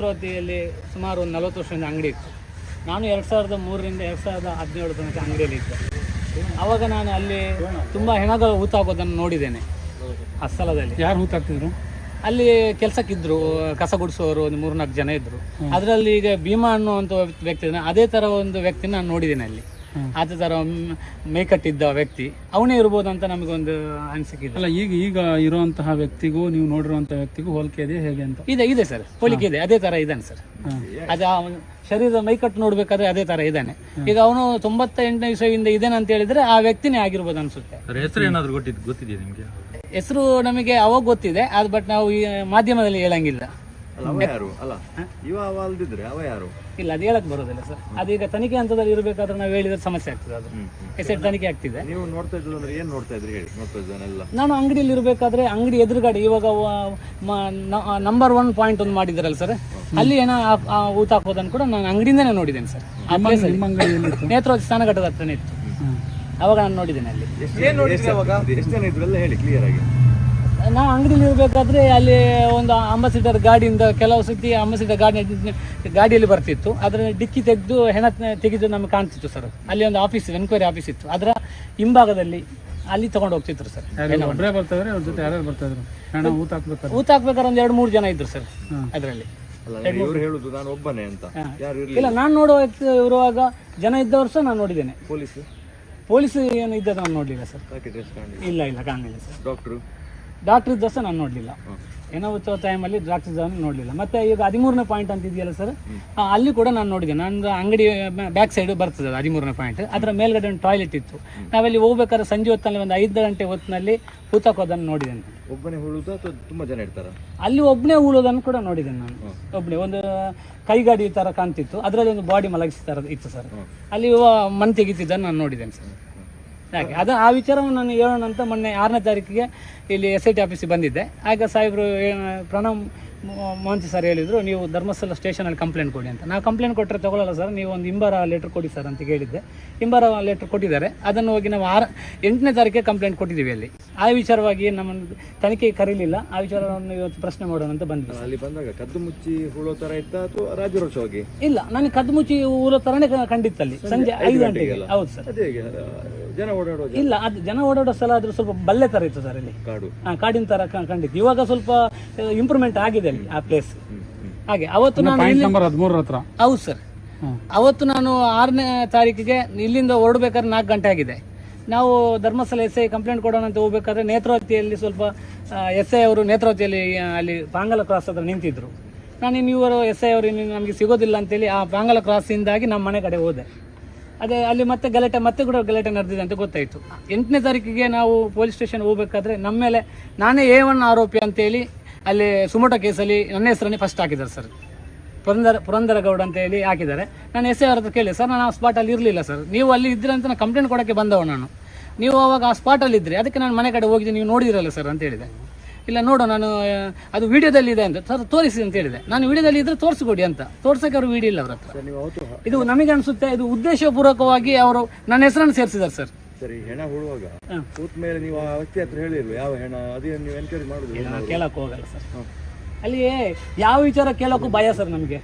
ನೇತ್ರಾವತಿಯಲ್ಲಿ ಸುಮಾರು ಒಂದು ನಲವತ್ತು ವರ್ಷದಿಂದ ಅಂಗಡಿ ಇತ್ತು. ನಾನು ಎರಡು ಸಾವಿರದ ಮೂರರಿಂದ ಎರಡು ಸಾವಿರದ ಹದಿನೇಳು ತನಕ ಅಂಗಡಿಯಲ್ಲಿ ಇದ್ದೆ. ಆವಾಗ ನಾನು ಅಲ್ಲಿ ತುಂಬ ಹೆಣಗಳು ಹೂತಾಗೋದನ್ನು ನೋಡಿದ್ದೇನೆ. ಆ ಸ್ಥಳದಲ್ಲಿ. ಯಾರು ಹೂತಾಕ್ತಿದ್ರು ಅಲ್ಲಿ ಕೆಲಸಕ್ಕಿದ್ರು ಕಸ ಗುಡಿಸೋರು ಒಂದು ಮೂರ್ನಾಲ್ಕು ಜನ ಇದ್ದರು ಅದರಲ್ಲಿ ಈಗ ಭೀಮಾ ಅನ್ನುವಂಥ ವ್ಯಕ್ತಿ ಇದ್ದಾನೆ, ಅದೇ ಥರ ಒಂದು ವ್ಯಕ್ತಿನ ನಾನು ನೋಡಿದ್ದೇನೆ ಅಲ್ಲಿ. ಹ್ಮ್. ತರ ಮೇಕಟ್ಟಿದ್ದ ವ್ಯಕ್ತಿ. ಅವನೇ ಇರ್ಬೋದು ಅಂತ ನಮಗೊಂದು ಅನಿಸಿಕೆ ಅಲ್ಲ ಈಗ ಈಗ ಇರುವಂತಹ ವ್ಯಕ್ತಿಗೂ ನೀವು ನೋಡಿರುವಂತಹ ವ್ಯಕ್ತಿಗೂ ಹೋಲಿಕೆ ಇದೆ ಹೇಗೆ ಅಂತ? ಇದೆ ಇದೆ ಸರ್. ಹೋಲಿಕೆ ಇದೆ. ಅದೇ ತರ ಇದ್ದಾನೆ ಸರ್. ಅದೇ ಶರೀರದ ಮೈಕಟ್ಟು ನೋಡ್ಬೇಕಾದ್ರೆ ಅದೇ ತರ ಇದ್ದಾನೆ ಈಗ ಅವನು ತೊಂಬತ್ತ ಎಂಟನೇ ವಿಷಯದಿಂದ ಇದ್ದಾನೆ ಅಂತ ಹೇಳಿದ್ರೆ ಆ ವ್ಯಕ್ತಿನೇ ಆಗಿರ್ಬೋದು ಅನ್ಸುತ್ತೆ. ಸರ್ ಹೆಸರು ಏನಾದ್ರು ಗೊತ್ತಿದೆ ಗೊತ್ತಿದೆಯಾ ನಿಮಗೆ? ಹೆಸರು ನಮಗೆ ಅವಾಗ ಗೊತ್ತಿದೆ ಅದು ಬಟ್ ನಾವು ಈ ಮಾಧ್ಯಮದಲ್ಲಿ ಹೇಳಂಗಿಲ್ಲ. ಅಲ್ಲ ಅವ ಯಾರು? ಅಲ್ಲ ಇವ ಅವ ಅಲ್ದಿದ್ರೆ ಅವ ಯಾರು? ಇಲ್ಲ ಅದು ಹೇಳಕ್ ಬರೋದಿಲ್ಲ ಸರ್. ಅದೀಗ ತನಿಖೆ ಹಂತದಲ್ಲಿ ಇರಬೇಕಾದ್ರೆ ನಾವು ಹೇಳಿದ್ರೆ ಸಮಸ್ಯೆ ಆಗ್ತದೆ ಅದು. ಎಸೆಟ್ ತನಿಖೆ ಆಗ್ತಿದೆ. ನೀವು ನೋಡ್ತಾ ಇದ್ರು ಅಂದ್ರೆ ಏನ್ ನೋಡ್ತಾ ಇದ್ರಿ ಹೇಳಿ ನೋಡ್ತಾ ಇದ್ದಾನೆಲ್ಲ ನಾನು ಅಂಗಡಿಯಲ್ಲಿ ಇರಬೇಕಾದ್ರೆ ಅಂಗಡಿ ಎದುರುಗಡೆ ಇವಾಗ ನಂಬರ್ ಒನ್ ಪಾಯಿಂಟ್ ಒಂದು ಮಾಡಿದ್ರಲ್ಲ ಸರ್. ಅಲ್ಲಿ ಏನೋ ಊತ ಹಾಕೋದನ್ನು ಕೂಡ ನಾನು ಅಂಗಡಿಯಿಂದನೇ ನೋಡಿದ್ದೇನೆ ಸರ್. ಆ place ಅಲ್ಲಿ. ಸ್ನಾನಘಟ್ಟದ ಹತ್ರನೇ ಇತ್ತು. ಅವಾಗ ನಾನು ನೋಡಿದ್ದೇನೆ ಅಲ್ಲಿ. ಎಷ್ಟು ಜನ ಇದ್ರು? ಎಲ್ಲ ಹೇಳಿ ಕ್ಲಿಯರ್ ಆಗಿ. ನಾವು ಅಂಗಡಿಯಲ್ಲಿ ಇರಬೇಕಾದ್ರೆ ಅಲ್ಲಿ ಒಂದು ಅಂಬಾಸಿಡರ್ ಗಾಡಿಯಿಂದ ಕೆಲವು ಸತಿ ಅಂಬಾಸಿಡರ್ ಗಾಡಿ ಗಾಡಿಯಲ್ಲಿ ಬರ್ತಿತ್ತು. ಅದರ ಡಿಕ್ಕಿ ತೆಗೆದು ಹೆಣ ತೆಗೆದು ನಮಗೆ ಕಾಣ್ತಿತ್ತು ಸರ್. ಅಲ್ಲಿ ಒಂದು ಆಫೀಸ್ ಎನ್ಕ್ವೈರಿ ಆಫೀಸ್ ಇತ್ತು. ಅದರ ಹಿಂಭಾಗದಲ್ಲಿ ಅಲ್ಲಿ ತಗೊಂಡು ಹೋಗ್ತಿದ್ರು ಸರ್. ಒಬ್ಬರೇ ಬರ್ತಾ ಇದ್ರೆ ಅವ್ರ ಜೊತೆ ಯಾರ್ಯಾರು ಬರ್ತಾ ಇದ್ರು? ಹೆಣ ಊತ ಹಾಕ್ಬೇಕಾದ್ರೆ? ಊತ ಹಾಕ್ಬೇಕಾದ್ರೆ ಒಂದು ಎರಡು ಮೂರು ಜನ ಇದ್ರು ಸರ್. ಅದರಲ್ಲಿ. ಅಲ್ಲ ಇವ್ರು ಹೇಳುದು ನಾನು ಒಬ್ಬನೇ ಅಂತ. ಇಲ್ಲ ನಾನು ನೋಡುವ ವ್ಯಕ್ತಿ ಇರುವಾಗ ಜನ ಇದ್ದವರು ಸಹ ನಾನು ನೋಡಿದ್ದೇನೆ. ಪೊಲೀಸ್? ಪೊಲೀಸ್ ಏನು ಇದ್ದ ನಾನು ನೋಡಲಿಲ್ಲ ಸರ್. ಇಲ್ಲ ಇಲ್ಲ ಕಾಣಲಿಲ್ಲ ಸರ್. ಡಾಕ್ಟ್ರು ಡಾಕ್ಟರ್ ಸಹ ನಾನು ನೋಡಲಿಲ್ಲ. ಏನೋ ಉತ್ಸವ ಟೈಮಲ್ಲಿ ಡಾಕ್ಟರ್ ಇದ್ದವನ್ನ ನೋಡಲಿಲ್ಲ. ಮತ್ತೆ ಈಗ ಹದಿಮೂರನೇ ಪಾಯಿಂಟ್ ಅಂತ ಇದೆಯಲ್ಲ ಸರ್ ಅಲ್ಲಿ ಕೂಡ ನಾನು ನೋಡಿದೆ. ನಾನು ಅಂಗಡಿ ಬ್ಯಾಕ್ ಸೈಡ್ ಬರ್ತದೆ ಅದು ಹದಿಮೂರನೇ ಪಾಯಿಂಟ್ ಅದರ ಮೇಲ್ಗಡೆ ಒಂದು ಟಾಯ್ಲೆಟ್ ಇತ್ತು. ನಾವಲ್ಲಿ ಹೋಗ್ಬೇಕಾದ್ರೆ ಸಂಜೆ ಹೊತ್ತಲ್ಲಿ ಒಂದು ಐದು ಗಂಟೆ ಹೊತ್ತಿನಲ್ಲಿ ಹೂತಕ್ಕೋದನ್ನು ನೋಡಿದೆ ಒಬ್ಬನೇ ಹೇಳುದು ಅಥವಾ ತುಂಬ ಜನ ಇರ್ತಾರೆ? ಅಲ್ಲಿ ಒಬ್ಬನೇ ಉಳೋದನ್ನು ಕೂಡ ನೋಡಿದೆ ನಾನು. ಒಬ್ಬನೇ ಒಂದು ಕೈಗಾಡಿ ಥರ ಕಾಣ್ತಿತ್ತು. ಅದರಲ್ಲಿ ಒಂದು ಬಾಡಿ ಮಲಗಿಸ್ತಾರ ಇತ್ತು ಸರ್ ಅಲ್ಲಿ ಮಣ್ಣು ತೆಗಿತಿದ್ದನ್ನು ನಾನು ನೋಡಿದ್ದೇನೆ ಸರ್ ಹಾಗೆ. ಅದು ಆ ವಿಚಾರವನ್ನು ನಾನು ಹೇಳೋಣ ಅಂತ ಮೊನ್ನೆ ಆರನೇ ತಾರೀಕಿಗೆ ಇಲ್ಲಿ ಎಸ್ ಐ ಟಿ ಆಫೀಸಿಗೆ ಬಂದಿದ್ದೆ. ಆಗ ಸಾಹೇಬರು ಪ್ರಣಮ್ ಮೊ- ಮೋಹಂತಿ ಸರ್ ಹೇಳಿದರು ನೀವು ಧರ್ಮಸ್ಥಳ ಸ್ಟೇಷನಲ್ಲಿ ಕಂಪ್ಲೇಂಟ್ ಕೊಡಿ ಅಂತ. ನಾವು ಕಂಪ್ಲೇಂಟ್ ಕೊಟ್ಟರೆ ತಗೊಳ್ಳಲ್ಲ ಸರ್ ನೀವು ಒಂದು ಇಂಬಾರ ಲೆಟ್ರ್ ಕೊಡಿ ಸರ್ ಅಂತ ಕೇಳಿದ್ದೆ ಇಂಬಾರ ಲೆಟ್ರ್ ಕೊಟ್ಟಿದ್ದಾರೆ. ಅದನ್ನು ಹೋಗಿ ನಾವು ಆರು ಎಂಟನೇ ತಾರೀಕೆ ಕಂಪ್ಲೇಂಟ್ ಕೊಟ್ಟಿದ್ದೀವಿ ಅಲ್ಲಿ. ಆ ವಿಚಾರವಾಗಿ ನಮ್ಮನ್ನು ತನಿಖೆ ಕರೀಲಿಲ್ಲ. ಆ ವಿಚಾರವನ್ನು ಇವತ್ತು ಪ್ರಶ್ನೆ ಮಾಡೋಣ ಅಂತ ಬಂದ್ವಿ. ಅಲ್ಲಿ ಬಂದಾಗ ಕದ್ದು ಮುಚ್ಚಿ ಹುಳೋ ಥರ ಇತ್ತ ಅಥವಾ ಹೋಗಿ ಇಲ್ಲ ನನಗೆ ಕದ್ದು ಮುಚ್ಚಿ ಹುಳೋ ಥರನೇ ಕಂಡಿತ್ತು ಕಂಡಿತ್ತಲ್ಲಿ. ಸಂಜೆ ಐದು ಗಂಟೆಗೆ ಹೌದು ಸರ್ ಜನ ಓಡಾಡೋ ಇಲ್ಲ ಅದು ಜನ ಓಡಾಡೋ ಸಲ ಆದರೂ ಸ್ವಲ್ಪ ಬಲ್ಲೆ ಥರ ಇತ್ತು ಸರ್ ಇಲ್ಲಿ ಕಾಡು. ಹಾಂ ಕಾಡಿನ ಥರ ಕಂಡಿತ್ತು. ಇವಾಗ ಸ್ವಲ್ಪ ಇಂಪ್ರೂವ್ಮೆಂಟ್ ಆಗಿದೆ. ಅಲ್ಲಿ ಆ ಪ್ಲೇಸ್. ಹಾಗೆ ಅವತ್ತು ನಾನು ಹದಿಮೂರ ಇಲ್ಲಿ ನಂಬರ್ ಹದಿಮೂರರ ಹತ್ರ. ಹೌದು ಸರ್. ಅವತ್ತು ನಾನು ಆರನೇ ತಾರೀಕಿಗೆ ಇಲ್ಲಿಂದ ಹೊರಡ್ಬೇಕಾದ್ರೆ ನಾಲ್ಕು ಗಂಟೆ ಆಗಿದೆ. ನಾವು ಧರ್ಮಸ್ಥಳ ಎಸ್ ಐ ಕಂಪ್ಲೇಂಟ್ ಕೊಡೋಣ ಅಂತ ಹೋಗ್ಬೇಕಾದ್ರೆ ನೇತ್ರಾವತಿಯಲ್ಲಿ ಸ್ವಲ್ಪ ಎಸ್ ಐ ಅವರು ನೇತ್ರಾವತಿಯಲ್ಲಿ ಆ, ಅಲ್ಲಿ ಪಾಂಗಲ ಕ್ರಾಸ್ ಹತ್ರ ನಿಂತಿದ್ರು. ನಾನು ಇನ್ನು ಇವರು ಎಸ್ ಐ ಅವರು ಇನ್ನು ನಮಗೆ ಸಿಗೋದಿಲ್ಲ ಅಂತೇಳಿ ಆ ಪಾಂಗಲ ಕ್ರಾಸಿಂದಾಗಿ ನಮ್ಮ ಮನೆ ಕಡೆ ಹೋದೆ. ಅದೇ ಅಲ್ಲಿ ಮತ್ತೆ ಗಲಾಟೆ ಮತ್ತೆ ಕೂಡ ಗಲಾಟೆ ನಡೆದಿದೆ ಅಂತ ಗೊತ್ತಾಯಿತು. ಎಂಟನೇ ತಾರೀಕಿಗೆ ನಾವು ಪೊಲೀಸ್ ಸ್ಟೇಷನ್ ಹೋಗ್ಬೇಕಾದ್ರೆ ನಮ್ಮ ಮೇಲೆ ನಾನೇ ಎ ಒನ್ ಆರೋಪಿ ಅಂತೇಳಿ ಅಲ್ಲಿ ಸುಮೋಟ ಕೇಸಲ್ಲಿ ನನ್ನ ಹೆಸರನ್ನೇ ಫಸ್ಟ್ ಹಾಕಿದ್ದಾರೆ ಸರ್ ಪುರಂದರ ಪುರಂದರ ಗೌಡ ಅಂತ ಹೇಳಿ ಹಾಕಿದ್ದಾರೆ. ನಾನು ಎಸ್ ಐ ಅವ್ರ ಹತ್ರ ಕೇಳಿ ಸರ್ ನಾನು ಆ ಸ್ಪಾಟಲ್ಲಿ ಇರಲಿಲ್ಲ ಸರ್ ನೀವು ಅಲ್ಲಿ ಇದ್ದರೆ ಅಂತ ನಾನು ಕಂಪ್ಲೇಂಟ್ ಕೊಡೋಕ್ಕೆ ಬಂದವ ನಾನು. ನೀವು ಅವಾಗ ಆ ಸ್ಪಾಟಲ್ಲಿ ಇದ್ದರೆ ಅದಕ್ಕೆ ನಾನು ಮನೆ ಕಡೆ ಹೋಗಿದ್ದೆ ನೀವು ನೋಡಿದಿರಲ್ಲ ಸರ್ ಅಂತ ಹೇಳಿದೆ. ಇಲ್ಲ ನೋಡು ನಾನು ಅದು ವಿಡಿಯೋದಲ್ಲಿ ಇದೆ ಅಂತ ಸರ್ ತೋರಿಸಿ ಅಂತ ಹೇಳಿದೆ. ನಾನು ವಿಡಿಯೋದಲ್ಲಿ ಇದ್ರೆ ತೋರಿಸ್ಕೊಡಿ ಅಂತ. ತೋರ್ಸೋಕೆ ಅವರು ವಿಡಿಯೋ ಇಲ್ಲ ಅವ್ರ ಹತ್ರ. ಇದು ನಮಗೆ ಅನಿಸುತ್ತೆ ಇದು ಉದ್ದೇಶಪೂರ್ವಕವಾಗಿ ಅವರು ನನ್ನ ಹೆಸರನ್ನು ಸೇರಿಸಿದ್ದಾರೆ ಸರ್ ಸರಿ ಹೆಣ ಹುಡುವಾಗ. ಕೂತ್ ಮೇಲೆ ನೀವು ಆ ವ್ಯಕ್ತಿ ಹತ್ರ ಹೇಳಿರ್ಲಿ ಯಾವ ಹೆಣ ಅದೇ ನೀವು ಎನ್ಕ್ವೈರಿ ಮಾಡುದು? ನಾನು ಕೇಳಕ್ಕೆ ಹೋಗಲ್ಲ ಸರ್. ಅಲ್ಲಿ ಯಾವ ವಿಚಾರ ಕೇಳೋಕ್ಕೂ ಭಯ ಸರ್ ನಮಗೆ.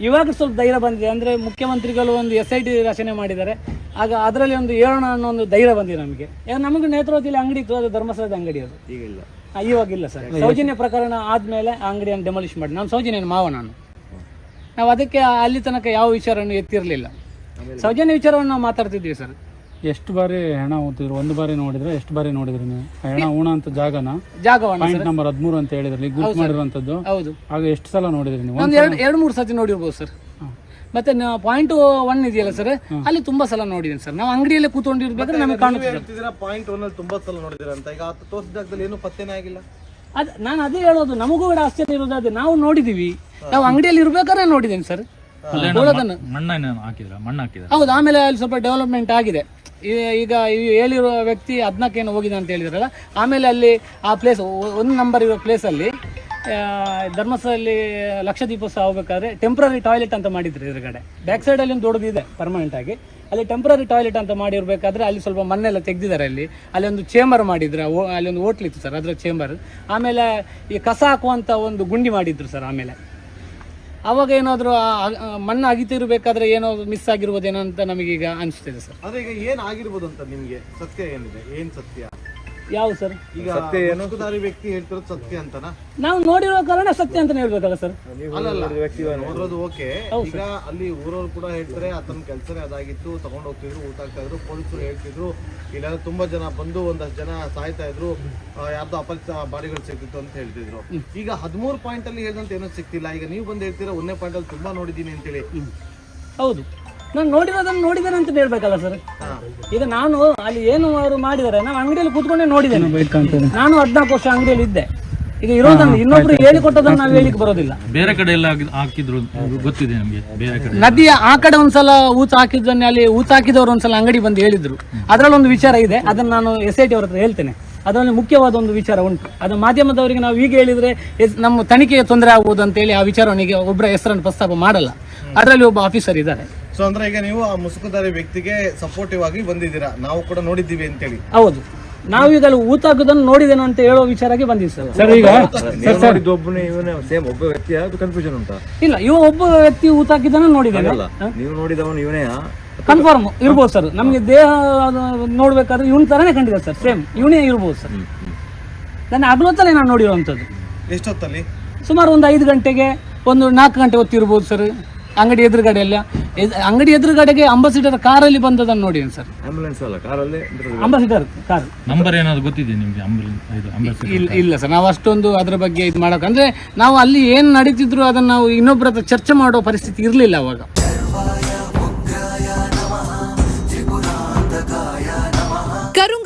ಇವಾಗ ಸ್ವಲ್ಪ ಧೈರ್ಯ ಬಂದಿದೆ. ಅಂದರೆ ಮುಖ್ಯಮಂತ್ರಿಗಳು ಒಂದು ಎಸ್ ಐ ಟಿ ರಚನೆ ಮಾಡಿದ್ದಾರೆ. ಆಗ ಅದರಲ್ಲಿ ಒಂದು ಏಳೋಣ ಅನ್ನೋ ಒಂದು ಧೈರ್ಯ ಬಂದಿದೆ ನಮಗೆ. ಯಾಕಂದ್ರೆ ನಮಗೆ ನೇತೃತ್ವದಲ್ಲಿ ಅಂಗಡಿ ಇತ್ತು ಅದು ಧರ್ಮಸ್ಥಳದ ಅಂಗಡಿ ಅದು. ಈಗ ಇಲ್ಲ. ಆ, ಇವಾಗಿಲ್ಲ ಸರ್. ಸೌಜನ್ಯ ಪ್ರಕರಣ ಆದಮೇಲೆ ಆ ಅಂಗಡಿಯನ್ನು ಡೆಮಾಲಿಷ್ ಮಾಡಿ. ನಾನು ಸೌಜನ್ಯನ ಮಾವ ನಾನು. ನಾವು ಅದಕ್ಕೆ ಅಲ್ಲಿ ತನಕ ಯಾವ ವಿಚಾರವನ್ನು ಎತ್ತಿರಲಿಲ್ಲ. ಸೌಜನ್ಯ ವಿಚಾರವನ್ನು ನಾವು ಮಾತಾಡ್ತಿದ್ವಿ ಸರ್. ಎಷ್ಟು ಬಾರಿ ಹೆಣ ಊತಿದ್ರು ಒಂದು ಬಾರಿ ನೋಡಿದ್ರೆ ಎಷ್ಟು ಬಾರಿ ನೋಡಿದ್ರಿ ನೀವು? ಹೆಣ ಉಣ ಅಂತ ಜಾಗನ? ಜಾಗವನ್ನು ಪಾಯಿಂಟ್ ನಂಬರ್ ಹದಿಮೂರು ಅಂತ ಹೇಳಿದ್ರಲ್ಲಿ ಗುರುತು ಮಾಡಿರುವಂತದ್ದು ಹೌದು. ಆಗ ಎಷ್ಟು ಸಲ ನೋಡಿದ್ರಿ ನೀವು? ಒಂದು ಎರಡು ಎರಡು ಮೂರು ಸತಿ ನೋಡಿರ್ಬೋದು ಸರ್. ಮತ್ತೆ ಪಾಯಿಂಟ್ ಒನ್ ಇದೆಯಲ್ಲ ಸರ್ ಅಲ್ಲಿ ತುಂಬಾ ಸಲ ನೋಡಿದ್ದೀನಿ ಸರ್. ನಾವು ಅಂಗಡಿಯಲ್ಲಿ ಕೂತ್ಕೊಂಡಿರ್ಬೇಕಾದ್ರೆ ನಮಗೆ ಕಾಣುತ್ತೆ ಪಾಯಿಂಟ್ ಒನ್ ಅಲ್ಲಿ ತುಂಬಾ ಸಲ ನೋಡಿದಿರ ಅಂತ. ಈಗ ತೋರಿಸಿದ ಜಾಗದಲ್ಲಿ ಏನು ಪತ್ತೆನೇ ಆಗಿಲ್ಲ. ಅದ್ ನಾನು ಅದೇ ಹೇಳೋದು ನಮಗೂ ಕೂಡ ಆಶ್ಚರ್ಯ ಇರೋದು ಅದೇ ನಾವು ನೋಡಿದೀವಿ. ನಾವು ಅಂಗಡಿಯಲ್ಲಿ ಇರ್ಬೇಕಾದ್ರೆ ನೋಡಿದ್ದೀನಿ ಸರ್. ಮಣ್ಣನ್ನು ಹಾಕಿದ್ರ? ಮಣ್ಣು ಹಾಕಿದ್ರ? ಹೌದು ಆಮೇಲೆ ಅಲ್ಲಿ ಸ್ವಲ್ಪ ಡೆವಲಪ್ಮೆಂಟ್ ಆಗಿದೆ. ಈಗ ಹೇಳಿರೋ ವ್ಯಕ್ತಿ ಹದಿನಾಲ್ಕೇನು ಹೋಗಿದೆ ಅಂತ ಹೇಳಿದ್ರಲ್ಲ, ಆಮೇಲೆ ಅಲ್ಲಿ ಆ ಪ್ಲೇಸ್ ಒಂದು ನಂಬರ್ ಇರೋ ಪ್ಲೇಸಲ್ಲಿ ಧರ್ಮಸ್ಥಳದಲ್ಲಿ ಲಕ್ಷ ದೀಪೋತ್ಸವ ಹೋಗ್ಬೇಕಾದ್ರೆ ಟೆಂಪ್ರರಿ ಟಾಯ್ಲೆಟ್ ಅಂತ ಮಾಡಿದ್ರು ಎದುರುಗಡೆ. ಬ್ಯಾಕ್ ಸೈಡಲ್ಲಿ ಒಂದು ದೊಡ್ಡದಿದೆ ಪರ್ಮನೆಂಟ್ ಆಗಿ. ಅಲ್ಲಿ ಟೆಂಪ್ರರಿ ಟಾಯ್ಲೆಟ್ ಅಂತ ಮಾಡಿರ್ಬೇಕಾದ್ರೆ ಅಲ್ಲಿ ಸ್ವಲ್ಪ ಮಣ್ಣೆಲ್ಲ ತೆಗೆದಿದ್ದಾರೆ ಅಲ್ಲಿ. ಅಲ್ಲಿ ಒಂದು ಚೇಂಬರ್ ಮಾಡಿದ್ರು, ಅಲ್ಲಿ ಒಂದು ಹೋಟ್ಲಿತ್ತು ಸರ್, ಅದರ ಚೇಂಬರ್ ಆಮೇಲೆ ಈ ಕಸ ಹಾಕುವಂಥ ಒಂದು ಗುಂಡಿ ಮಾಡಿದ್ರು ಸರ್ ಆಮೇಲೆ. ಅವಾಗ ಏನಾದರೂ ಮಣ್ಣು ಅಗಿತಿರ್ಬೇಕಾದ್ರೆ ಏನೋ ಮಿಸ್ ಆಗಿರ್ಬೋದೇನೋ ಅಂತ ನಮಗೀಗ ಅನಿಸ್ತಿದೆ ಸರ್. ಆದರೆ ಈಗ ಏನು ಆಗಿರ್ಬೋದು ಅಂತ ನಿಮಗೆ ಸತ್ಯ ಏನಿದೆ? ಏನು ಸತ್ಯ? ಯಾವ ಸರ್? ಈಗ ಮುಸುಕುಧಾರಿ ವ್ಯಕ್ತಿ ಹೇಳ್ತಿರೋದು ಸತ್ಯ ಅಂತನಾ? ನಾವು ನೋಡಿರೋ ಕಾರಣ ಸತ್ಯ ಅಂತ ಹೇಳ್ಬೇಕಲ್ಲ ಸರ್? ಅಲ್ಲಲ್ಲ ನೋಡೋದು ಓಕೆ. ಈಗ ಅಲ್ಲಿ ಊರವ್ರು ಕೂಡ ಹೇಳ್ತಾರೆ ಆತನ ಕೆಲಸನೇ ಅದಾಗಿತ್ತು ತಗೊಂಡು ಹೋಗ್ತಿದ್ರು ಊಟ ಆಗ್ತಾ ಇದ್ರು ಪೊಲೀಸರು ಹೇಳ್ತಿದ್ರು. ಇಲ್ಲ ತುಂಬಾ ಜನ ಬಂದು ಒಂದಷ್ಟು ಜನ ಸಾಯ್ತಾ ಇದ್ರು ಆ, ಯಾರ್ದೋ ಅಪರಿಚಿತ ಬಾಡಿಗಳು ಸಿಕ್ತಿತ್ತು ಅಂತ ಹೇಳ್ತಿದ್ರು. ಈಗ ಹದಿಮೂರು ಪಾಯಿಂಟ್ ಅಲ್ಲಿ ಹೇಳಿದಂತ ಏನೂ ಸಿಕ್ತಿಲ್ಲ ಈಗ ನೀವು ಬಂದು ಹೇಳ್ತೀರಾ ಒಂದನೇ ಪಾಯಿಂಟ್ ಅಲ್ಲಿ ತುಂಬಾ ನೋಡಿದೀನಿ ಅಂತೇಳಿ. ಹೌದು. ನಾನು ನೋಡಿರೋದನ್ನು ನೋಡಿದ್ದೇನೆ ಅಂತ ಹೇಳ್ಬೇಕಲ್ಲ ಸರ್ ಈಗ ನಾನು ಅಲ್ಲಿ ಏನು ಅವರು ಮಾಡಿದ್ದಾರೆ ನಾವು ಅಂಗಡಿಯಲ್ಲಿ ಕೂತ್ಕೊಂಡೇ ನೋಡಿದ್ದೇನೆ. ನಾನು ಹದಿನಾಲ್ಕು ವರ್ಷ ಅಂಗಡಿಯಲ್ಲಿ ಇದ್ದೆ. ಈಗ ಇರೋದನ್ನು ಇನ್ನೊಬ್ರು ಹೇಳಿಕೊಟ್ಟದನ್ನು ನಾವು ಹೇಳಿಕ್ ಬರೋದಿಲ್ಲ. ಬೇರೆ ಕಡೆ ಎಲ್ಲ ಹಾಕಿ- ಹಾಕಿದ್ರು ಗೊತ್ತಿದೆ ನಮಗೆ ಬೇರೆ ಕಡೆ. ನದಿಯ ಆ ಕಡೆ ಒಂದ್ಸಲ ಊಚ ಹಾಕಿದ್ದನ್ನ ಅಲ್ಲಿ ಊಚ ಹಾಕಿದವರು ಒಂದ್ಸಲ ಅಂಗಡಿ ಬಂದು ಹೇಳಿದ್ರು. ಅದರಲ್ಲಿ ಒಂದು ವಿಚಾರ ಇದೆ ಅದನ್ನ ನಾನು ಎಸ್ ಐ ಟಿ ಅವ್ರ ಹತ್ರ ಹೇಳ್ತೇನೆ. ಅದರಲ್ಲಿ ಮುಖ್ಯವಾದ ಒಂದು ವಿಚಾರ ಉಂಟು. ಅದು ಮಾಧ್ಯಮದವರಿಗೆ ನಾವು ಈಗ ಹೇಳಿದ್ರೆ ನಮ್ಮ ತನಿಖೆಗೆ ತೊಂದರೆ ಆಗ್ಬೋದು ಅಂತೇಳಿ ಆ ವಿಚಾರವನಿಗೆ ಒಬ್ಬರ ಹೆಸರನ್ನು ಪ್ರಸ್ತಾಪ ಮಾಡಲ್ಲ. ಅದರಲ್ಲಿ ಒಬ್ಬ ಆಫೀಸರ್ ಇದ್ದಾರೆ. ಸೊ ಅಂದ್ರೆ ಈಗ ನೀವು ಆ ಮುಸುಕುದಾರಿ ವ್ಯಕ್ತಿಗೆ ಸಪೋರ್ಟಿವ್ ಆಗಿ ಬಂದಿದ್ದೀರಾ? ನಾವು ಕೂಡ ನೋಡಿದ್ದೀವಿ ಅಂತೇಳಿ. ಹೌದು. ನಾವೀಗ ಅಲ್ಲಿ ಊತ ನೋಡಿದೇನು ಅಂತ ಹೇಳೋ ವಿಚಾರಕ್ಕೆ ಬಂದಿದ್ದೀವಿ ಸರ್. ಸರ್ ಈಗ ನೀವು ನೋಡಿದ್ದು ಒಬ್ಬನೇ ಇವನೇ ಸೇಮ್ ಒಬ್ಬ ವ್ಯಕ್ತಿ ಅದು ಕನ್ಫ್ಯೂಷನ್ ಉಂಟಾ? ಇಲ್ಲ ಇವ ಒಬ್ಬ ವ್ಯಕ್ತಿ ಊತ ಹಾಕಿದ್ದನ್ನು ನೋಡಿದ್ದೇನೆ. ನೀವು ನೋಡಿದವನು ಇವನೇ ಕನ್ಫರ್ಮ್ ಇರ್ಬೋದು ಸರ್. ನಮಗೆ ದೇಹ ನೋಡ್ಬೇಕಾದ್ರೆ ಇವನ್ ತರನೇ ಕಂಡಿದೆ ಸರ್. ಸೇಮ್ ಇವನೇ ಇರ್ಬೋದು ಸರ್. ನನ್ನ ಹಗಲೊತ್ತಲ್ಲೇ ನಾನು ನೋಡಿರುವಂತದ್ದು ಎಷ್ಟೊತ್ತಲ್ಲಿ? ಸುಮಾರು ಒಂದು ಐದು ಗಂಟೆಗೆ ಒಂದು ನಾಲ್ಕು ಗಂಟೆ ಹೊತ್ತಿರ್ಬೋದು ಸರ್. ಅಂಗಡಿ ಎದುರುಗಡೆ ಎಲ್ಲ. ಅಂಗಡಿ ಎದುರುಗಡೆಗೆ ಅಂಬಾಸಿಡರ್ ಕಾರಲ್ಲಿ ಬಂದದನ್ನು ನೋಡಿ ಸರ್. ಆಂಬುಲೆನ್ಸ್ ಅಲ್ಲ ಕಾರಲ್ಲಿ ಅಂಬಾಸಿಡರ್ ಕಾರ್. ನಂಬರ್ ಏನಾದ್ರು ಗೊತ್ತಿದೆ ನಿಮಗೆ ಇಲ್ಲ ಇಲ್ಲ ಸರ್ ನಾವು ಅಷ್ಟೊಂದು ಅದರ ಬಗ್ಗೆ ಇದು ಮಾಡೋಕೆ ಅಂದರೆ ನಾವು ಅಲ್ಲಿ ಏನು ನಡೀತಿದ್ರು ಅದನ್ನು ನಾವು ಇನ್ನೊಬ್ಬರ ಹತ್ರ ಚರ್ಚೆ ಮಾಡೋ ಪರಿಸ್ಥಿತಿ ಇರಲಿಲ್ಲ ಅವಾಗ.